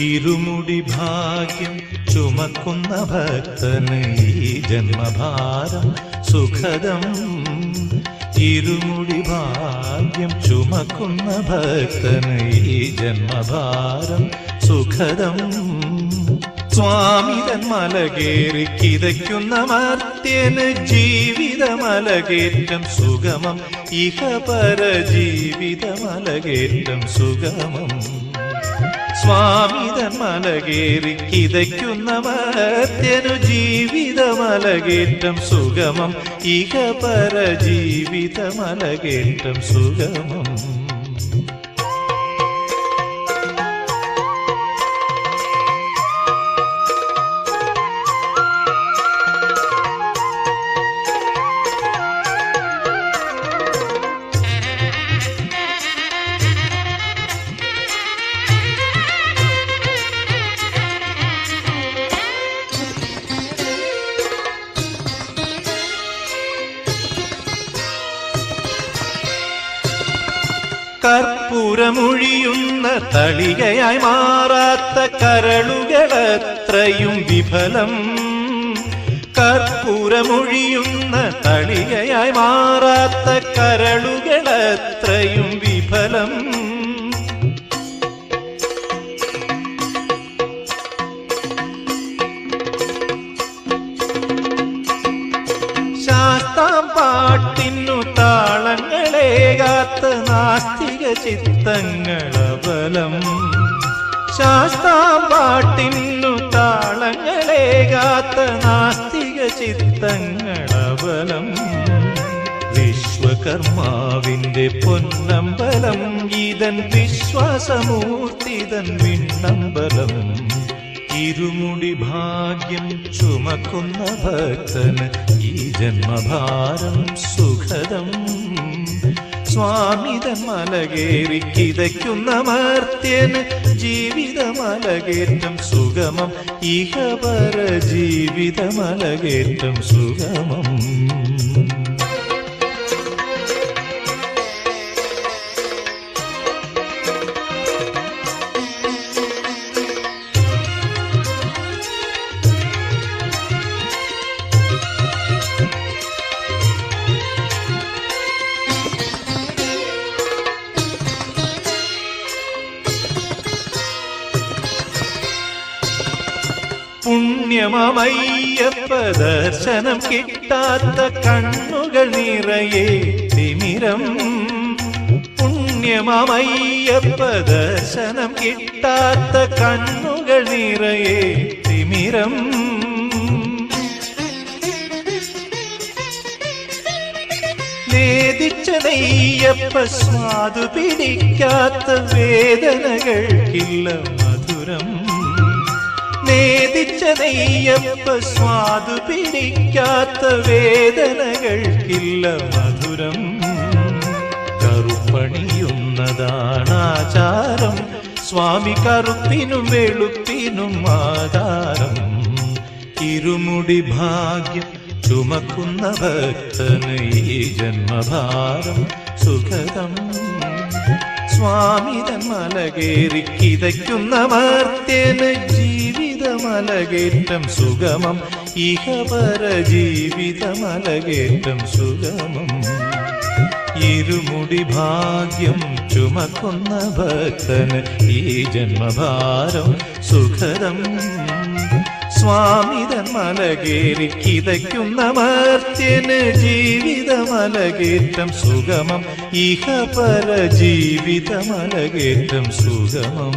ഇരുമുടി ഭാഗ്യം ചുമക്കുന്ന ഭക്തന് ഈ ജന്മഭാരം സുഖദം. ഇരുമുടി ഭാഗ്യം ചുമക്കുന്ന ഭക്തന് ഈ ജന്മഭാരം സുഖദം. സ്വാമിതൻ മലകേറി കിതയ്ക്കുന്ന മർത്യന് ജീവിതമലകേറ്റം സുഗമം. ഇഹപര ജീവിതമലകേറ്റം സുഗമം. സ്വാമിതൻ മലകേറി കിതയ്ക്കുന്ന ജീവിത ജീവിതമലകേറ്റം സുഗമം. ഇഹപര ജീവിതമലകേറ്റം സുഗമം. കർപ്പൂരമൊഴിയുന്ന തളികയായി മാറാത്ത കരളുകളത്രയും വിഫലം. കർപ്പൂരമൊഴിയുന്ന തളികയായി മാറാത്ത കരളുകളത്രയും വിഫലം. ശാസ്താം പാട്ടിനു താളങ്ങളേകാത്ത നാസ്തിക ചിത്തങ്ങളബലം ശാസ്താമ്പാട്ടിന്നു പാട്ടിനു താളങ്ങളേകാത്ത നാസ്തിക ചിത്തങ്ങളബലം വിശ്വകർമാവിന്റെ പൊന്നമ്പലം ഇതൻ വിശ്വാസമൂർത്തിതൻ വിണ്ണമ്പലം. ഇരുമുടി ഭാഗ്യം ചുമക്കുന്ന ഭക്തന് ഈ ജന്മഭാരം സുഖദം. സ്വാമിത മലകേറി കിതയ്ക്കുന്ന മർത്യന് ജീവിതമലകേറ്റം സുഗമം. ഇഹപര ജീവിതമലകേറ്റം സുഗമം. പുണ്യമയ്യപ്പ ദർശനം കിട്ടാത്ത കണ്ണുകൾ നിറയെ തിമിരം. പുണ്യമയ്യപ്പ ദർശനം കിട്ടാത്ത കണ്ണുകൾ നിറയെ തിമിരം. വേദിച്ച നെയ്യപ്പ സ്വാദു പിടിക്കാത്ത വേദനകൾക്കില്ല മധുരം. നേദിച്ച നെയ്യപ്പ സ്വാദു പിടിക്കാത്ത വേദനകൾക്കില്ല മധുരം. കറുപ്പണിയുന്നതാണ് ആചാരം. സ്വാമി കറുപ്പിനും വെളുപ്പിനും ആധാരം. ഇരുമുടി ഭാഗ്യം ചുമക്കുന്ന ഭക്തന് ഈ ജന്മഭാരം. സുഖദം. സ്വാമിതൻ മലകേറി കിതയ്ക്കുന്ന മർത്യന് ജീവിതമലകേറ്റം സുഗമം. ഇഹപര ജീവിതമലകേറ്റം സുഗമം. ഇരുമുടി ഭാഗ്യം ചുമക്കുന്ന ഭക്തന് ഈ ജന്മഭാരം സുഖദം. സ്വാമിതൻ മലകേറി കിതയ്ക്കുന്ന മർത്യന് ജീവിതമലകേറ്റം സുഗമം. ഇഹപര ജീവിതമലകേറ്റം സുഗമം.